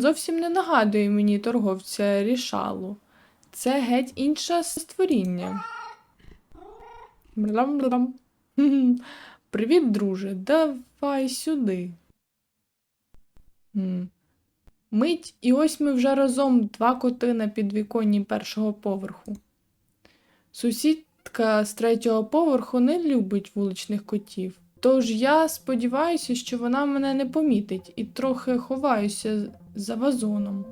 зовсім не нагадує мені торговця рішалу. Це геть інше створіння. Блам-блам. Привіт, друже, давай сюди. Мить, і ось ми вже разом два коти на підвіконні першого поверху. Сусідка з третього поверху не любить вуличних котів. Тож я сподіваюся, що вона мене не помітить і трохи ховаюся за вазоном.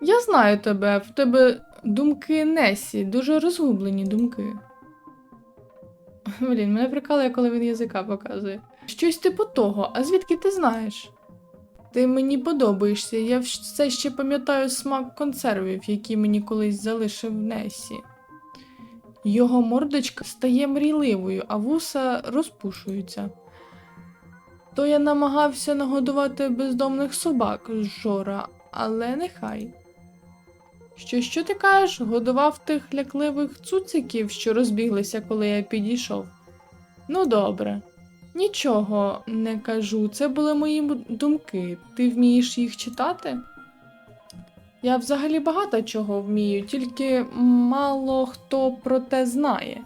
Я знаю тебе, в тебе думки Несі, дуже розгублені думки. Блін, мене прикалує, коли він язика показує. Щось типу того, а звідки ти знаєш? Ти мені подобаєшся, я все ще пам'ятаю смак консервів, які мені колись залишив Несі. Його мордочка стає мрійливою, а вуса розпушуються. То я намагався нагодувати бездомних собак з жора, але нехай. Що, що ти кажеш, годував тих лякливих цуциків, що розбіглися, коли я підійшов? Ну, добре. Нічого не кажу, це були мої думки. Ти вмієш їх читати? Я взагалі багато чого вмію, тільки мало хто про те знає.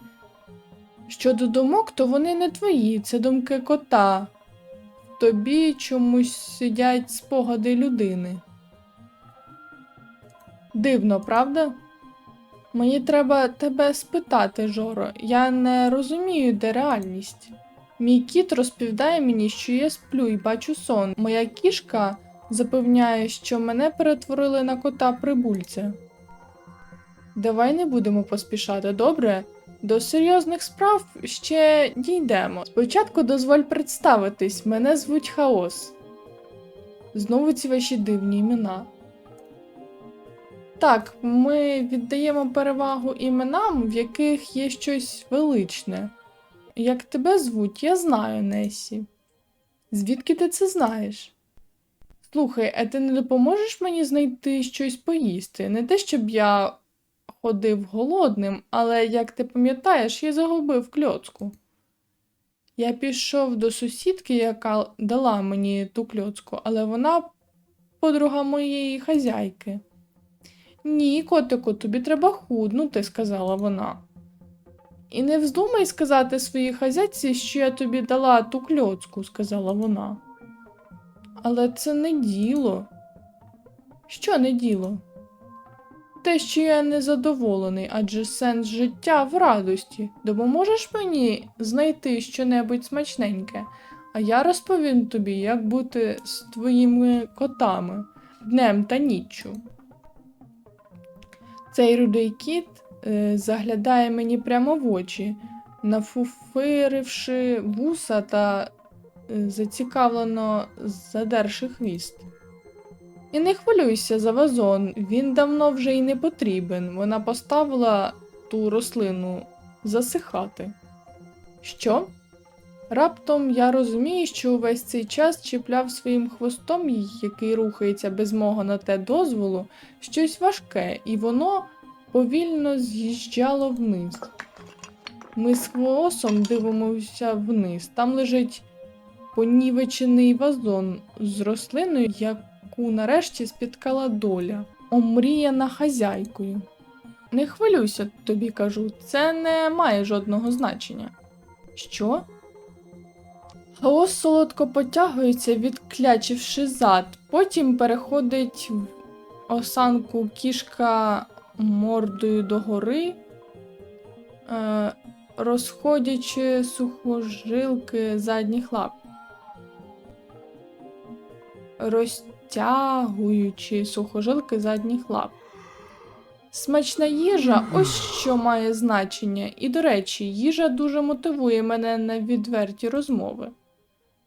Щодо думок, то вони не твої, це думки кота. Тобі чомусь сидять спогади людини. Дивно, правда? Мені треба тебе спитати, Жоро. Я не розумію, де реальність. Мій кіт розповідає мені, що я сплю і бачу сон. Моя кішка запевняє, що мене перетворили на кота прибульця. Давай не будемо поспішати, добре? До серйозних справ ще дійдемо. Спочатку дозволь представитись, мене звуть Хаос. Знову ці ваші дивні імена. Так, ми віддаємо перевагу іменам, в яких є щось величне. Як тебе звуть, я знаю, Несі. Звідки ти це знаєш? Слухай, а ти не допоможеш мені знайти щось поїсти? Не те, щоб я ходив голодним, але, як ти пам'ятаєш, я загубив кльоцку. Я пішов до сусідки, яка дала мені ту кльоцку, але вона подруга моєї хазяйки. Ні, котику, тобі треба худнути, сказала вона. І не вздумай сказати своїй хазяйці, що я тобі дала ту кльоцку, сказала вона. Але це не діло. Що не діло? Те, що я незадоволений, адже сенс життя в радості. Допоможеш мені знайти щонебудь смачненьке, а я розповім тобі, як бути з твоїми котами днем та ніччю. Цей рудий кіт е, заглядає мені прямо в очі, нафуфиривши вуса та е, зацікавлено задерши хвіст. І не хвилюйся за вазон, він давно вже й не потрібен. Вона поставила ту рослину засихати. Що? Раптом я розумію, що увесь цей час чіпляв своїм хвостом, який рухається без мого на те дозволу, щось важке, і воно повільно з'їжджало вниз. Ми з хвосом дивимося вниз. Там лежить понівечений вазон з рослиною, яку нарешті спіткала доля, омріяна хазяйкою. Не хвилюйся, тобі кажу, це не має жодного значення. Що? Хаос солодко потягується, відклячивши зад, потім переходить в осанку кішка мордою догори, е, розходячи сухожилки задніх лап, розтягуючи сухожилки задніх лап. Смачна їжа ось що має значення, і, до речі, їжа дуже мотивує мене на відверті розмови.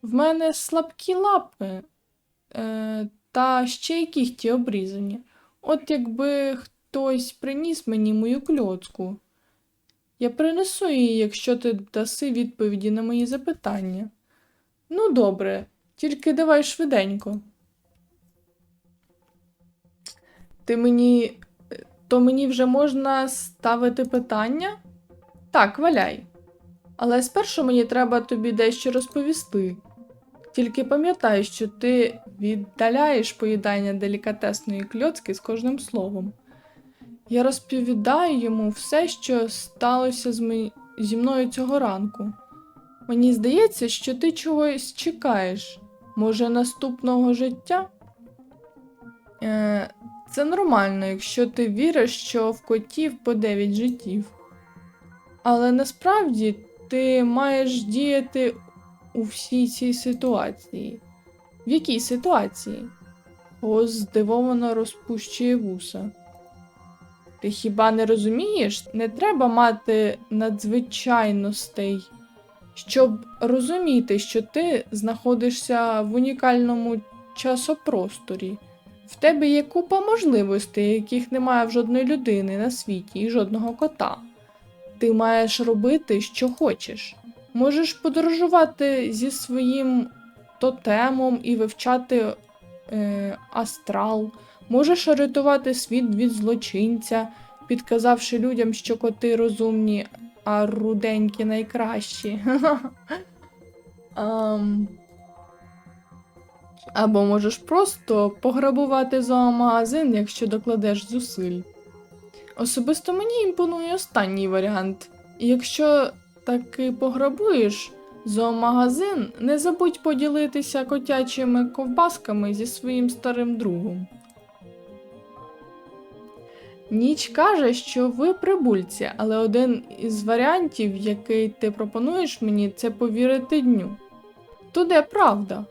В мене слабкі лапи, е, та ще й кігті обрізані. От якби хтось приніс мені мою кльоцку. Я принесу її, якщо ти даси відповіді на мої запитання. Ну, добре, тільки давай швиденько. Ти мені. То мені вже можна ставити питання? Так, валяй. Але спершу мені треба тобі дещо розповісти. Тільки пам'ятай, що ти віддаляєш поїдання делікатесної кльоцки з кожним словом. Я розповідаю йому все, що сталося з ми... зі мною цього ранку. Мені здається, що ти чогось чекаєш. Може, наступного життя? Е, це нормально, якщо ти віриш, що в котів по 9 життів. Але насправді ти маєш діяти у всій цій ситуації. В якій ситуації? О, здивовано розпущує вуса. Ти хіба не розумієш? Не треба мати надзвичайностей, щоб розуміти, що ти знаходишся в унікальному часопросторі. В тебе є купа можливостей, яких немає в жодної людини на світі і жодного кота. Ти маєш робити, що хочеш. Можеш подорожувати зі своїм тотемом і вивчати е, астрал. Можеш рятувати світ від злочинця, підказавши людям, що коти розумні, а руденькі найкращі. Ам. Або можеш просто пограбувати зоомагазин, якщо докладеш зусиль. Особисто мені імпонує останній варіант. І якщо таки пограбуєш зоомагазин, не забудь поділитися котячими ковбасками зі своїм старим другом. Ніч каже, що ви прибульці, але один із варіантів, який ти пропонуєш мені, це повірити дню. То де правда?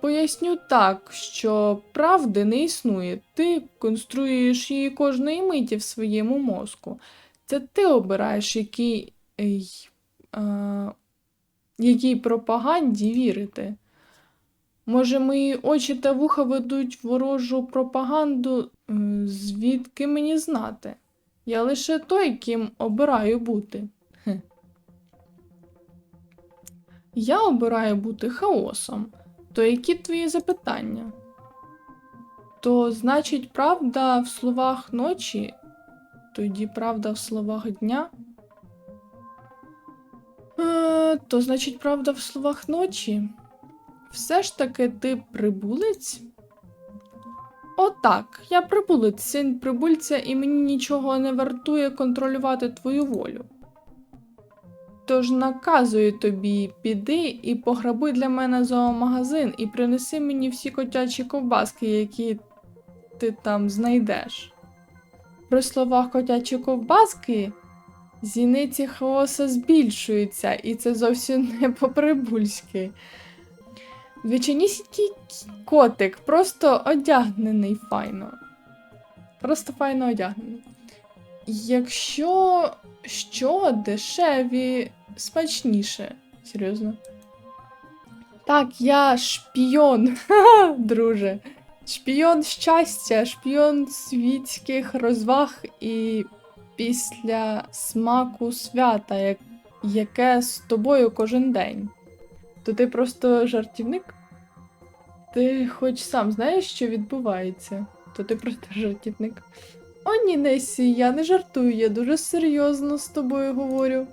Поясню так, що правди не існує. Ти конструюєш її кожної миті в своєму мозку. Це ти обираєш, якій, ей, а, якій пропаганді вірити. Може, мої очі та вуха ведуть ворожу пропаганду, звідки мені знати? Я лише той, ким обираю бути. Хе. Я обираю бути хаосом. То які твої запитання? То значить, правда в словах ночі, тоді правда в словах дня? Е, то значить, правда в словах ночі? Все ж таки ти прибулець? Отак, я прибулець, син прибульця, і мені нічого не вартує контролювати твою волю. Тож наказую тобі, піди і пограбуй для мене зоомагазин і принеси мені всі котячі ковбаски, які ти там знайдеш. При словах котячі ковбаски зіниці хаоса збільшуються, і це зовсім не по-прибульськи. Звичайнісінький котик, просто одягнений файно. Просто файно одягнений. Якщо що дешеві, смачніше. Серйозно. Так, я шпіон, друже. Шпіон щастя, шпіон світських розваг і після смаку свята, яке з тобою кожен день. То ти просто жартівник? Ти хоч сам знаєш, що відбувається, то ти просто жартівник. О, ні, Несі, я не жартую, я дуже серйозно з тобою говорю.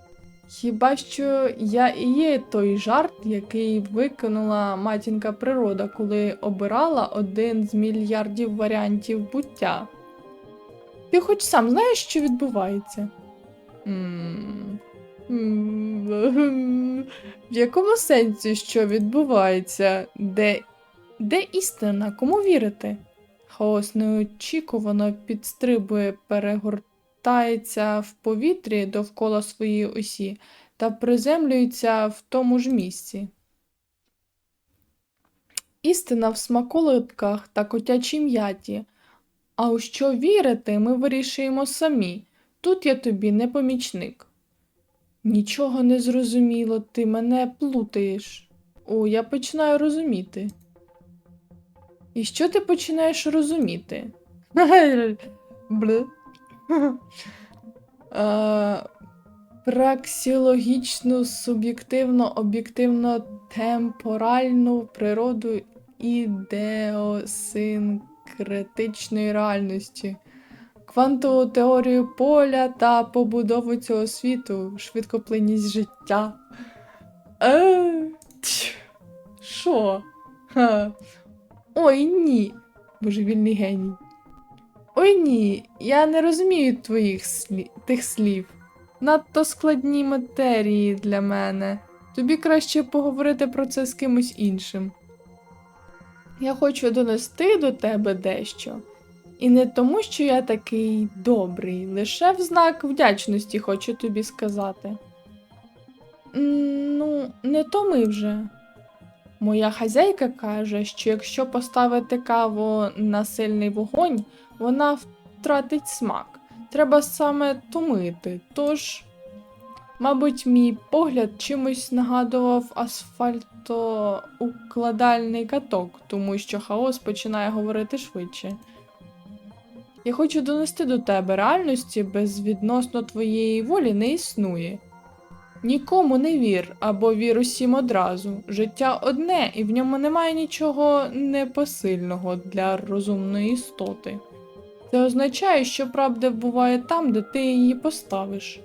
Хіба що я і є той жарт, який виконала матінка природа, коли обирала один з мільярдів варіантів буття. Ти хоч сам знаєш, що відбувається? В якому сенсі що відбувається? Де, де істина? Кому вірити? Хаос неочікувано підстрибує, перегортається в повітрі довкола своєї осі та приземлюється в тому ж місці. Істина в смаколитках та котячій м'яті. А у що вірити, ми вирішуємо самі. Тут я тобі не помічник. Нічого не зрозуміло, ти мене плутаєш. О, я починаю розуміти. І що ти починаєш розуміти? Е, Праксіологічну, суб'єктивно, об'єктивно, темпоральну природу ідеосинкретичної реальності, квантову теорію поля та побудову цього світу, швидкоплинність життя. Е. Що? Ой, ні. Божевільний геній. Ой ні, я не розумію твоїх слі... тих слів. Надто складні матерії для мене. Тобі краще поговорити про це з кимось іншим. Я хочу донести до тебе дещо. І не тому, що я такий добрий, лише в знак вдячності хочу тобі сказати. Ну, не то ми вже. Моя хазяйка каже, що якщо поставити каву на сильний вогонь, вона втратить смак. Треба саме томити. Тож, мабуть, мій погляд чимось нагадував асфальтоукладальний каток, тому що хаос починає говорити швидше. Я хочу донести до тебе реальності безвідносно твоєї волі не існує. Нікому не вір або вір усім одразу. Життя одне, і в ньому немає нічого непосильного для розумної істоти. Це означає, що правда буває там, де ти її поставиш.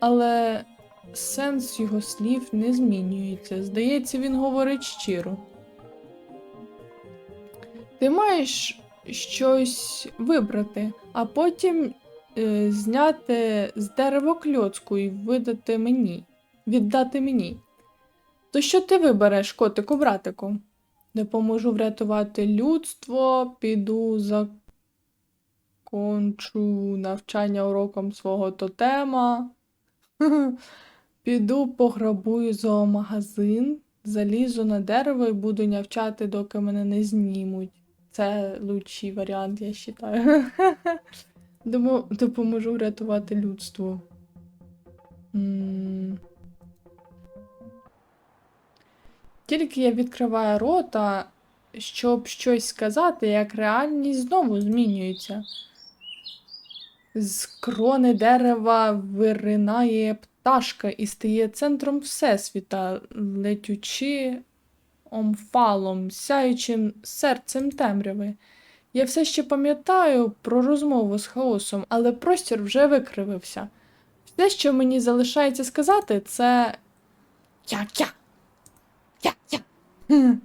Але сенс його слів не змінюється. Здається, він говорить щиро. Ти маєш щось вибрати, а потім е, зняти з дерева кльоцку і видати мені, віддати мені. То що ти вибереш, котику братику? Допоможу врятувати людство, піду закончу навчання уроком свого тотема. Піду пограбую зоомагазин, залізу на дерево і буду нявчати, доки мене не знімуть. Це лучший варіант, я вважаю. Домо- Допоможу врятувати людство. Тільки я відкриваю рота, щоб щось сказати, як реальність знову змінюється. З крони дерева виринає пташка і стає центром Всесвіта, летючи омфалом, сяючим серцем темряви. Я все ще пам'ятаю про розмову з хаосом, але простір вже викривився. Все, що мені залишається сказати, це я-я. Я-я.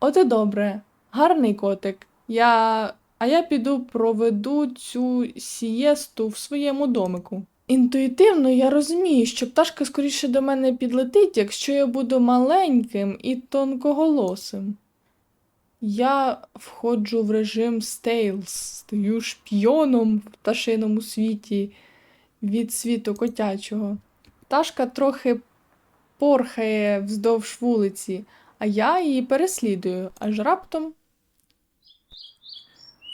От і добре, гарний котик. Я... А я піду проведу цю сієсту в своєму домику. Інтуїтивно я розумію, що пташка скоріше до мене підлетить, якщо я буду маленьким і тонкоголосим. Я входжу в режим стейлс, стаю шпіоном в пташиному світі від світу котячого. Пташка трохи порхає вздовж вулиці, а я її переслідую, аж раптом.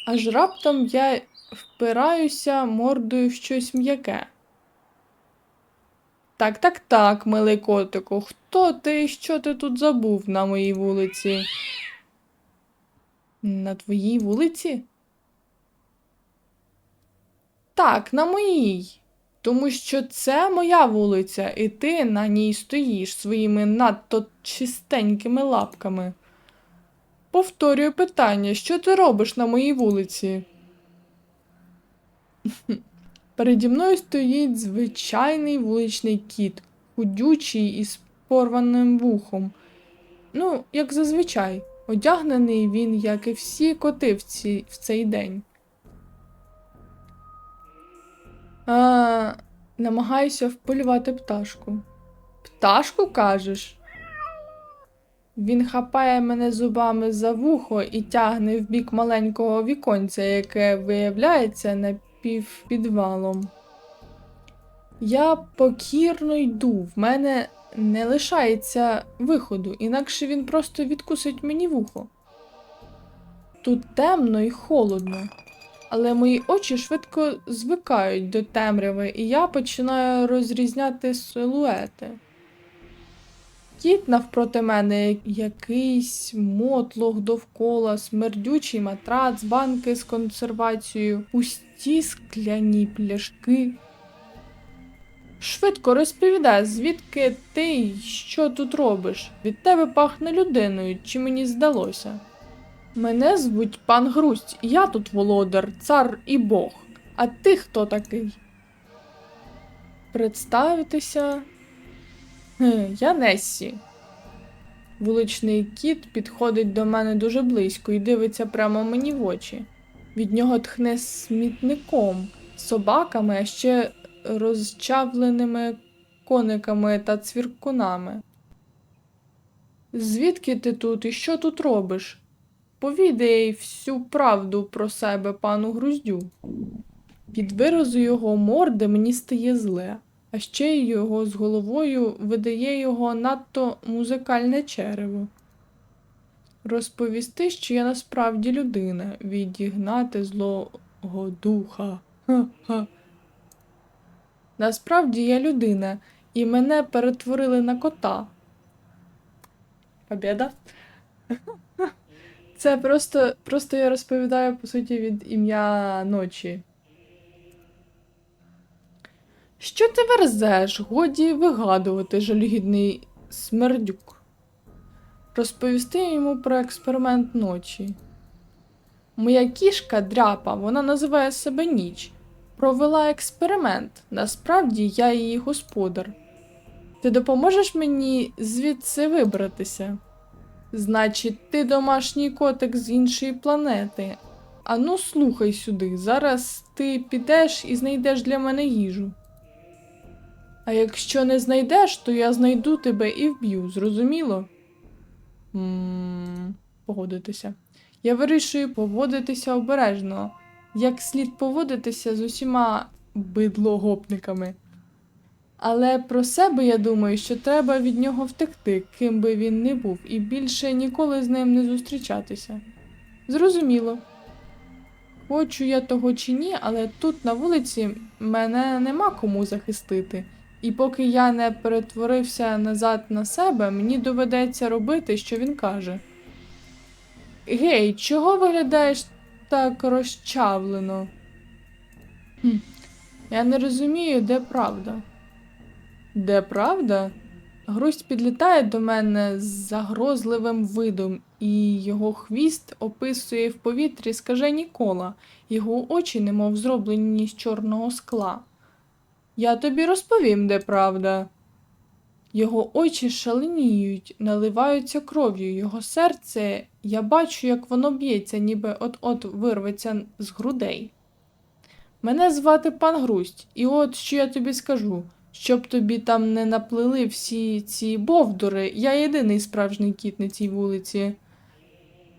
Аж раптом я впираюся мордою в щось м'яке. Так, так, так, милий котику, хто ти що ти тут забув на моїй вулиці? На твоїй вулиці? Так, на моїй. Тому що це моя вулиця, і ти на ній стоїш своїми надто чистенькими лапками. Повторюю питання, що ти робиш на моїй вулиці? Переді мною стоїть звичайний вуличний кіт, худючий із порваним вухом. Ну, як зазвичай, одягнений він, як і всі коти в, ці, в цей день. А, намагаюся вполювати пташку. Пташку кажеш? Він хапає мене зубами за вухо і тягне в бік маленького віконця, яке виявляється напівпідвалом. Я покірно йду, в мене не лишається виходу, інакше він просто відкусить мені вухо. Тут темно і холодно, але мої очі швидко звикають до темряви, і я починаю розрізняти силуети. Кіт навпроти мене якийсь мотлох довкола, смердючий матрац, банки з консервацією, пусті скляні пляшки. Швидко розповідай, звідки ти й що тут робиш? Від тебе пахне людиною, чи мені здалося? Мене звуть пан Грусть, я тут володар, цар і Бог. А ти хто такий? Представитися. Я Нессі. Вуличний кіт підходить до мене дуже близько і дивиться прямо мені в очі. Від нього тхне смітником, собаками, а ще розчавленими кониками та цвіркунами. Звідки ти тут і що тут робиш? Повідай всю правду про себе пану Груздю. Від виразу його морди мені стає зле, а ще й його з головою видає його надто музикальне черево. Розповісти, що я насправді людина, відігнати злого духа. Ха-ха. Насправді я людина, і мене перетворили на кота. Побєда? Це просто, просто я розповідаю, по суті, від ім'я ночі. Що ти верзеш? Годі вигадувати, жалюгідний смердюк. Розповісти йому про експеримент ночі. Моя кішка дряпа, вона називає себе ніч. Провела експеримент. Насправді я її господар. Ти допоможеш мені звідси вибратися? Значить, ти домашній котик з іншої планети. Ану, слухай сюди, зараз ти підеш і знайдеш для мене їжу. А якщо не знайдеш, то я знайду тебе і вб'ю, зрозуміло? м погодитися. Я вирішую поводитися обережно, як слід поводитися з усіма бидлогопниками. Але про себе я думаю, що треба від нього втекти, ким би він не був, і більше ніколи з ним не зустрічатися. Зрозуміло. Хочу я того чи ні, але тут на вулиці мене нема кому захистити. І поки я не перетворився назад на себе, мені доведеться робити, що він каже. Гей, чого виглядаєш так розчавлено? Хм, я не розумію, де правда. Де правда? Грусть підлітає до мене з загрозливим видом, і його хвіст описує в повітрі скажені кола, його очі немов зроблені з чорного скла. Я тобі розповім, де правда. Його очі шаленіють, наливаються кров'ю, його серце, я бачу, як воно б'ється, ніби от-от вирветься з грудей. Мене звати пан Грусть, і от що я тобі скажу. Щоб тобі там не наплили всі ці бовдури, я єдиний справжній кіт на цій вулиці.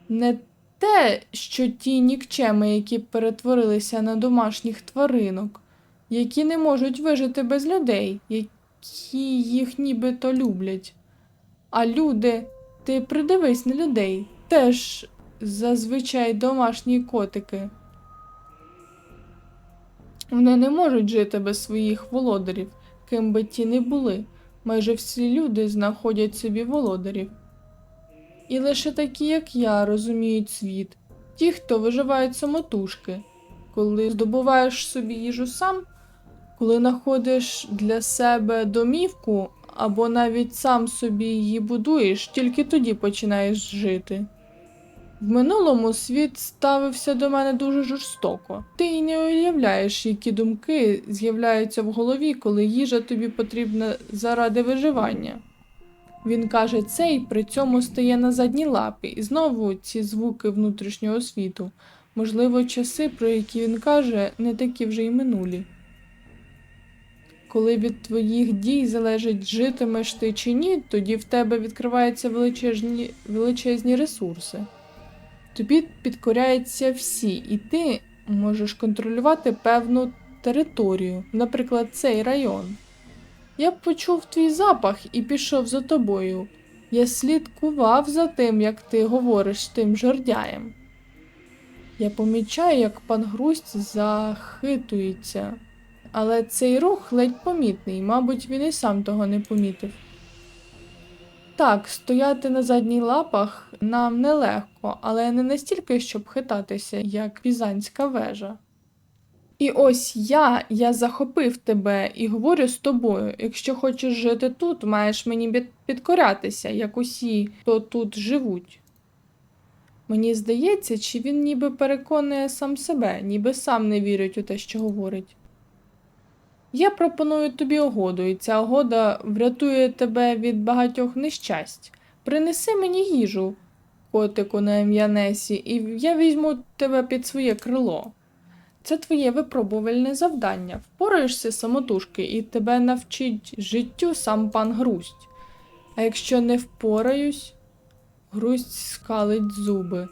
Не те, що ті нікчеми, які перетворилися на домашніх тваринок, які не можуть вижити без людей, які їх нібито люблять. А люди, ти придивись на людей, теж зазвичай домашні котики. Вони не можуть жити без своїх володарів, ким би ті не були. Майже всі люди знаходять собі володарів. І лише такі, як я, розуміють світ, ті, хто виживають самотужки. Коли здобуваєш собі їжу сам, коли знаходиш для себе домівку або навіть сам собі її будуєш, тільки тоді починаєш жити. В минулому світ ставився до мене дуже жорстоко. Ти й не уявляєш, які думки з'являються в голові, коли їжа тобі потрібна заради виживання. Він каже це і при цьому стає на задні лапи, і знову ці звуки внутрішнього світу. Можливо, часи, про які він каже, не такі вже й минулі. Коли від твоїх дій залежить, житимеш ти чи ні, тоді в тебе відкриваються величезні, величезні ресурси. Тобі підкоряються всі, і ти можеш контролювати певну територію, наприклад, цей район. Я б почув твій запах і пішов за тобою. Я слідкував за тим, як ти говориш з тим жордяєм. Я помічаю, як пан Грусть захитується, але цей рух ледь помітний, мабуть, він і сам того не помітив. Так, стояти на задніх лапах нам нелегко, але не настільки, щоб хитатися, як пізанська вежа. І ось я, я захопив тебе і говорю з тобою. Якщо хочеш жити тут, маєш мені підкорятися, як усі, хто тут живуть. Мені здається, чи він ніби переконує сам себе, ніби сам не вірить у те, що говорить. Я пропоную тобі угоду, і ця угода врятує тебе від багатьох нещасть. Принеси мені їжу, котику на ім'я Несі, і я візьму тебе під своє крило. Це твоє випробувальне завдання. Впораєшся самотужки, і тебе навчить життю сам пан Грусть. А якщо не впораюсь, Грусть скалить зуби.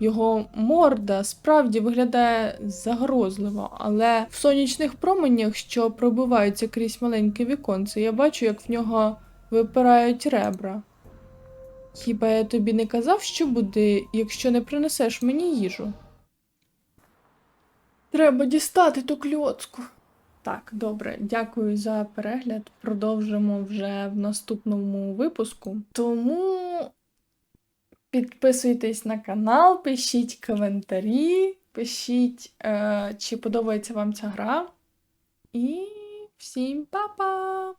Його морда справді виглядає загрозливо, але в сонячних променях, що пробиваються крізь маленьке віконце, я бачу, як в нього випирають ребра. Хіба я тобі не казав, що буде, якщо не принесеш мені їжу? Треба дістати ту кльоцку. Так, добре, дякую за перегляд. Продовжимо вже в наступному випуску. Тому підписуйтесь на канал, пишіть коментарі, пишіть, е, чи подобається вам ця гра. І всім па-па!